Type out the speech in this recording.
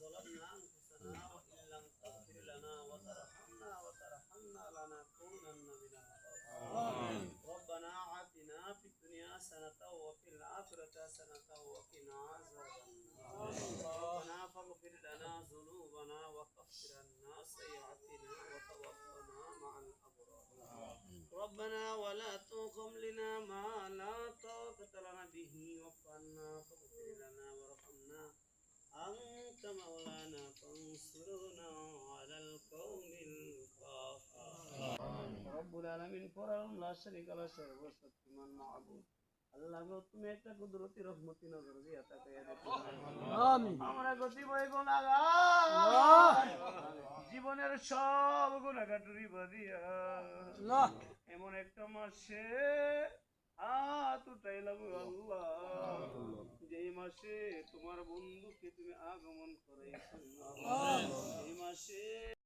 ظلمنا أنفسنا وإن لم تغفر لنا وترحمنا وترحمنا لنكونن من الخاسرين. ربنا آتنا في الدنيا حسنة وفي الآخرة حسنة وقنا عذاب النار. ربنا فاغفر لنا ذنوبنا وكفر عنا سيئاتنا وتوفنا مع الأبرار. ربنا ولا تحملنا ما لا طاقة لنا به. واعف عنا فاغفر আল্লাহ গো তুমি একটা কুদরতি রহমতি নজর দিয়া আমিন। আমরা বই জীবনের সব গুনাহগাটুরি বাদিয়া আল্লাহ। এমন একটা মাসে হাত উঠাইলাম আল্লাহ। যেই মাসে তোমার বন্ধুকে তুমি আগমন করে